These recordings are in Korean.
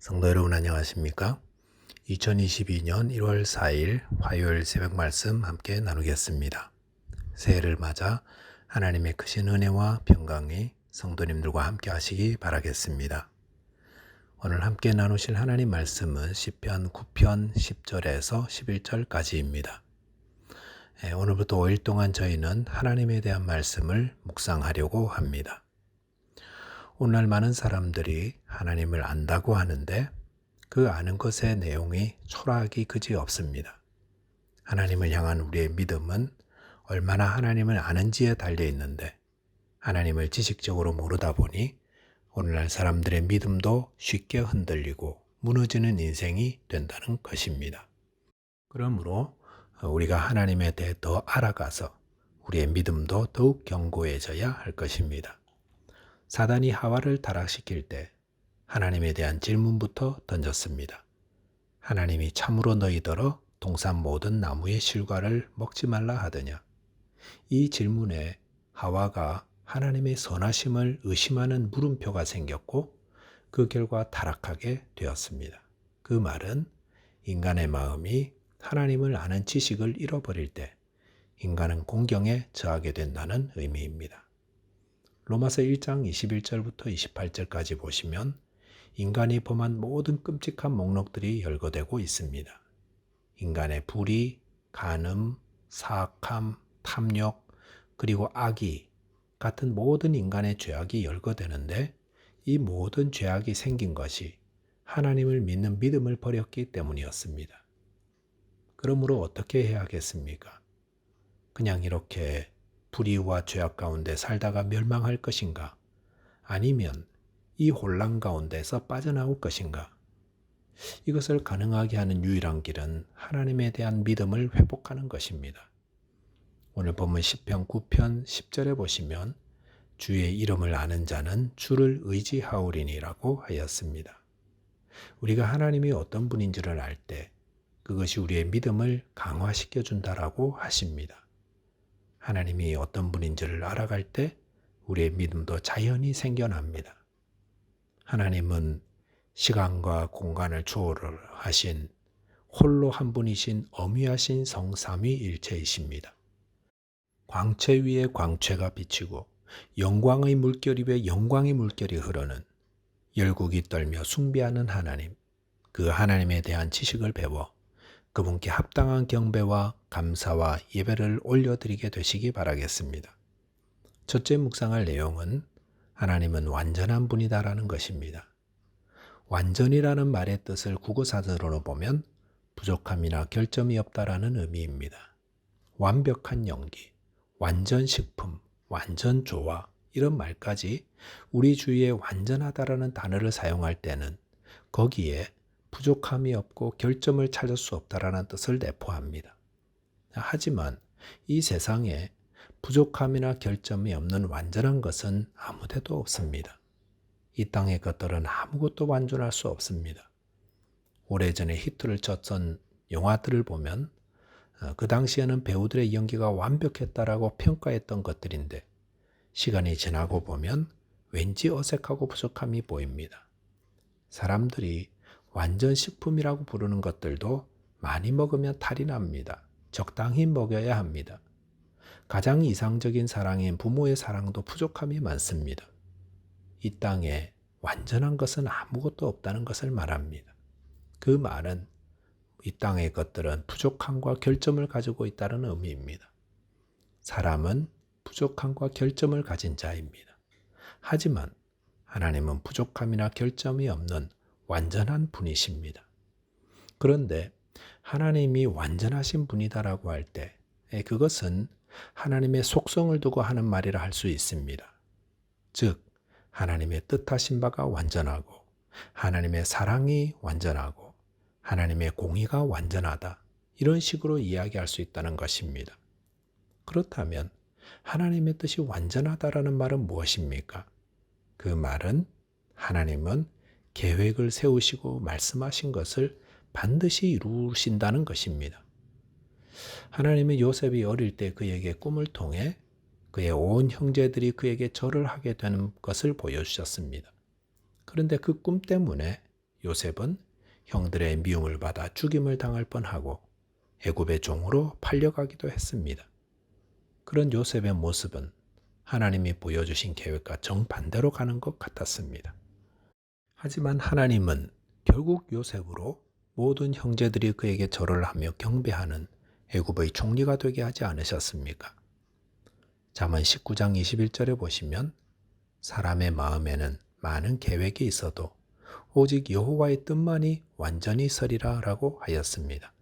성도 여러분 안녕하십니까? 2022년 1월 4일 화요일 새벽 말씀 함께 나누겠습니다. 새해를 맞아 하나님의 크신 은혜와 평강이 성도님들과 함께 하시기 바라겠습니다. 오늘 함께 나누실 하나님 말씀은 시편 9편 10절에서 11절까지입니다. 예, 오늘부터 5일 동안 저희는 하나님에 대한 말씀을 묵상하려고 합니다. 오늘날 많은 사람들이 하나님을 안다고 하는데 그 아는 것의 내용이 초라하기 그지 없습니다. 하나님을 향한 우리의 믿음은 얼마나 하나님을 아는지에 달려 있는데 하나님을 지식적으로 모르다 보니 오늘날 사람들의 믿음도 쉽게 흔들리고 무너지는 인생이 된다는 것입니다. 그러므로 우리가 하나님에 대해 더 알아가서 우리의 믿음도 더욱 견고해져야 할 것입니다. 사단이 하와를 타락시킬 때 하나님에 대한 질문부터 던졌습니다. 하나님이 참으로 너희더러 동산 모든 나무의 실과를 먹지 말라 하더냐? 이 질문에 하와가 하나님의 선하심을 의심하는 물음표가 생겼고 그 결과 타락하게 되었습니다. 그 말은 인간의 마음이 하나님을 아는 지식을 잃어버릴 때 인간은 공경에 처하게 된다는 의미입니다. 로마서 1장 21절부터 28절까지 보시면 인간이 범한 모든 끔찍한 목록들이 열거되고 있습니다. 인간의 불의, 간음, 사악함, 탐욕, 그리고 악이 같은 모든 인간의 죄악이 열거되는데 이 모든 죄악이 생긴 것이 하나님을 믿는 믿음을 버렸기 때문이었습니다. 그러므로 어떻게 해야 하겠습니까? 그냥 이렇게 불의와 죄악 가운데 살다가 멸망할 것인가? 아니면 이 혼란 가운데서 빠져나올 것인가? 이것을 가능하게 하는 유일한 길은 하나님에 대한 믿음을 회복하는 것입니다. 오늘 본문 10편 9편 10절에 보시면 주의 이름을 아는 자는 주를 의지하오리니라고 하였습니다. 우리가 하나님이 어떤 분인지를 알 때 그것이 우리의 믿음을 강화시켜 준다라고 하십니다. 하나님이 어떤 분인지를 알아갈 때 우리의 믿음도 자연히 생겨납니다. 하나님은 시간과 공간을 초월하신 홀로 한 분이신 어미하신 성삼위 일체이십니다. 광채 위에 광채가 비치고 영광의 물결 위에 영광의 물결이 흐르는 열국이 떨며 숭배하는 하나님, 그 하나님에 대한 지식을 배워 그분께 합당한 경배와 감사와 예배를 올려드리게 되시기 바라겠습니다. 첫째 묵상할 내용은 하나님은 완전한 분이다라는 것입니다. 완전이라는 말의 뜻을 국어사전으로 보면 부족함이나 결점이 없다라는 의미입니다. 완벽한 연기, 완전 식품, 완전 조화 이런 말까지 우리 주위에 완전하다라는 단어를 사용할 때는 거기에 부족함이 없고 결점을 찾을 수 없다라는 뜻을 내포합니다. 하지만 이 세상에 부족함이나 결점이 없는 완전한 것은 아무데도 없습니다. 이 땅의 것들은 아무것도 완전할 수 없습니다. 오래전에 히트를 쳤던 영화들을 보면 어, 그 당시에는 배우들의 연기가 완벽했다라고 평가했던 것들인데 시간이 지나고 보면 왠지 어색하고 부족함이 보입니다. 사람들이 완전 식품이라고 부르는 것들도 많이 먹으면 탈이 납니다. 적당히 먹여야 합니다. 가장 이상적인 사랑인 부모의 사랑도 부족함이 많습니다. 이 땅에 완전한 것은 아무것도 없다는 것을 말합니다. 그 말은 이 땅의 것들은 부족함과 결점을 가지고 있다는 의미입니다. 사람은 부족함과 결점을 가진 자입니다. 하지만 하나님은 부족함이나 결점이 없는 완전한 분이십니다. 그런데 하나님이 완전하신 분이다라고 할 때, 그것은 하나님의 속성을 두고 하는 말이라 할 수 있습니다. 즉, 하나님의 뜻하신 바가 완전하고, 하나님의 사랑이 완전하고, 하나님의 공의가 완전하다. 이런 식으로 이야기할 수 있다는 것입니다. 그렇다면, 하나님의 뜻이 완전하다라는 말은 무엇입니까? 그 말은 하나님은 계획을 세우시고 말씀하신 것을 반드시 이루신다는 것입니다. 하나님은 요셉이 어릴 때 그에게 꿈을 통해 그의 온 형제들이 그에게 절을 하게 되는 것을 보여주셨습니다. 그런데 그 꿈 때문에 요셉은 형들의 미움을 받아 죽임을 당할 뻔하고 애굽의 종으로 팔려가기도 했습니다. 그런 요셉의 모습은 하나님이 보여주신 계획과 정반대로 가는 것 같았습니다. 하지만 하나님은 결국 요셉으로 모든 형제들이 그에게 절을 하며 경배하는 애굽의 총리가 되게 하지 않으셨습니까? 잠언 19장 21절에 보시면 사람의 마음에는 많은 계획이 있어도 오직 여호와의 뜻만이 완전히 서리라라고 하였습니다.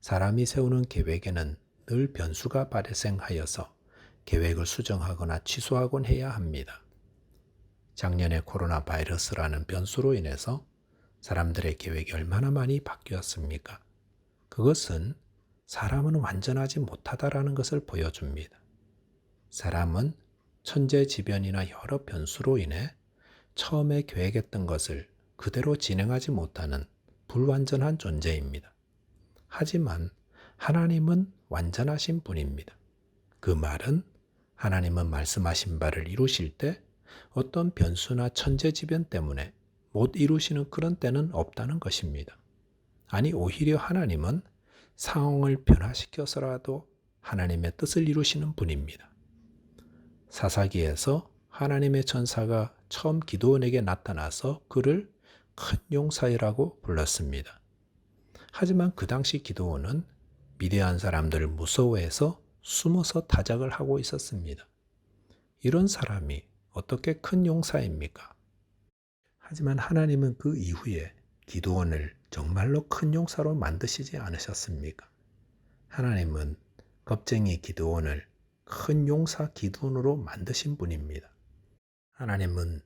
사람이 세우는 계획에는 늘 변수가 발생하여서 계획을 수정하거나 취소하곤 해야 합니다. 작년에 코로나 바이러스라는 변수로 인해서 사람들의 계획이 얼마나 많이 바뀌었습니까? 그것은 사람은 완전하지 못하다라는 것을 보여줍니다. 사람은 천재지변이나 여러 변수로 인해 처음에 계획했던 것을 그대로 진행하지 못하는 불완전한 존재입니다. 하지만 하나님은 완전하신 분입니다. 그 말은 하나님은 말씀하신 바를 이루실 때 어떤 변수나 천재지변 때문에 못 이루시는 그런 때는 없다는 것입니다. 아니, 오히려 하나님은 상황을 변화시켜서라도 하나님의 뜻을 이루시는 분입니다. 사사기에서 하나님의 천사가 처음 기도원에게 나타나서 그를 큰 용사이라고 불렀습니다. 하지만 그 당시 기도원은 미대한 사람들을 무서워해서 숨어서 타작을 하고 있었습니다. 이런 사람이 어떻게 큰 용사입니까? 하지만 하나님은 그 이후에 기도원을 정말로 큰 용사로 만드시지 않으셨습니까? 하나님은 겁쟁이 기도원을 큰 용사 기도원으로 만드신 분입니다. 하나님은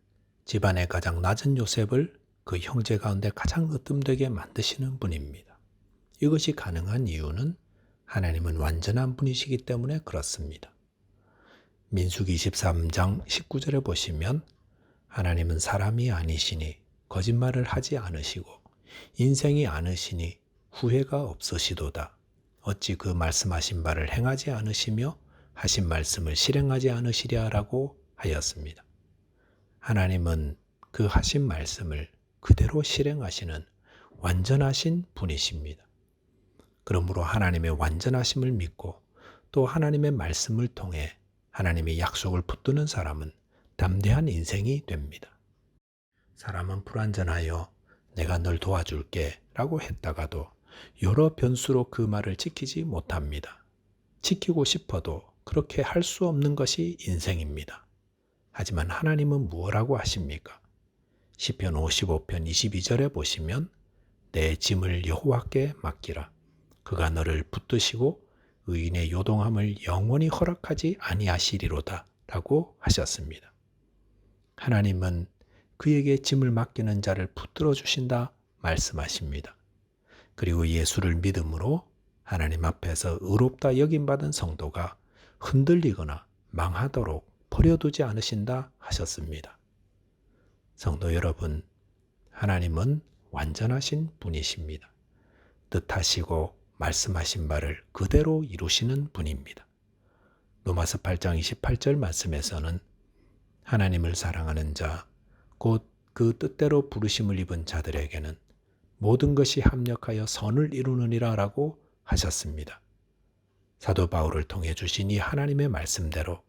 집안의 가장 낮은 요셉을 그 형제 가운데 가장 으뜸되게 만드시는 분입니다. 이것이 가능한 이유는 하나님은 완전한 분이시기 때문에 그렇습니다. 민수기 23장 19절에 보시면 하나님은 사람이 아니시니 거짓말을 하지 않으시고 인생이 아니시니 후회가 없으시도다. 어찌 그 말씀하신 바를 행하지 않으시며 하신 말씀을 실행하지 않으시랴라고 하였습니다. 하나님은 그 하신 말씀을 그대로 실행하시는 완전하신 분이십니다. 그러므로 하나님의 완전하심을 믿고 또 하나님의 말씀을 통해 하나님의 약속을 붙드는 사람은 담대한 인생이 됩니다. 사람은 불완전하여 내가 널 도와줄게 라고 했다가도 여러 변수로 그 말을 지키지 못합니다. 지키고 싶어도 그렇게 할 수 없는 것이 인생입니다. 하지만 하나님은 무엇라고 하십니까? 시편 55편 22절에 보시면 내 짐을 여호와께 맡기라. 그가 너를 붙드시고 의인의 요동함을 영원히 허락하지 아니하시리로다 라고 하셨습니다. 하나님은 그에게 짐을 맡기는 자를 붙들어 주신다 말씀하십니다. 그리고 예수를 믿음으로 하나님 앞에서 의롭다 여김받은 성도가 흔들리거나 망하도록 버려두지 않으신다 하셨습니다. 성도 여러분, 하나님은 완전하신 분이십니다. 뜻하시고 말씀하신 바를 그대로 이루시는 분입니다. 로마서 8장 28절 말씀에서는 하나님을 사랑하는 자, 곧 그 뜻대로 부르심을 입은 자들에게는 모든 것이 합력하여 선을 이루느니라 라고 하셨습니다. 사도 바울을 통해 주신 이 하나님의 말씀대로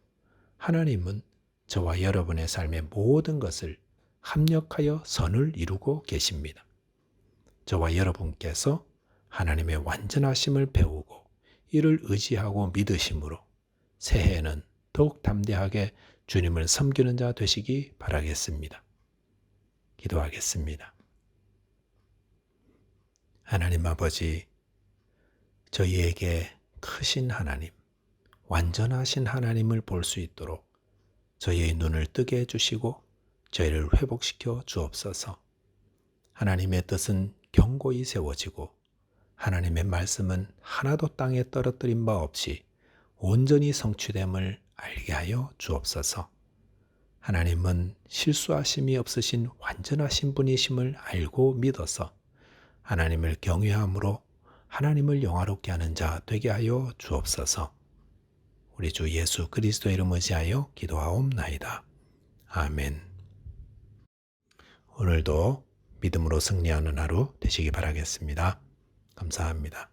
하나님은 저와 여러분의 삶의 모든 것을 합력하여 선을 이루고 계십니다. 저와 여러분께서 하나님의 완전하심을 배우고 이를 의지하고 믿으심으로 새해에는 더욱 담대하게 주님을 섬기는 자 되시기 바라겠습니다. 기도하겠습니다. 하나님 아버지, 저희에게 크신 하나님, 완전하신 하나님을 볼 수 있도록 저희의 눈을 뜨게 해주시고 저희를 회복시켜 주옵소서. 하나님의 뜻은 경고히 세워지고 하나님의 말씀은 하나도 땅에 떨어뜨린 바 없이 온전히 성취됨을 알게 하여 주옵소서. 하나님은 실수하심이 없으신 완전하신 분이심을 알고 믿어서 하나님을 경외함으로 하나님을 영화롭게 하는 자 되게 하여 주옵소서. 우리 주 예수 그리스도 이름 의지하여 기도하옵나이다. 아멘. 오늘도 믿음으로 승리하는 하루 되시기 바라겠습니다. 감사합니다.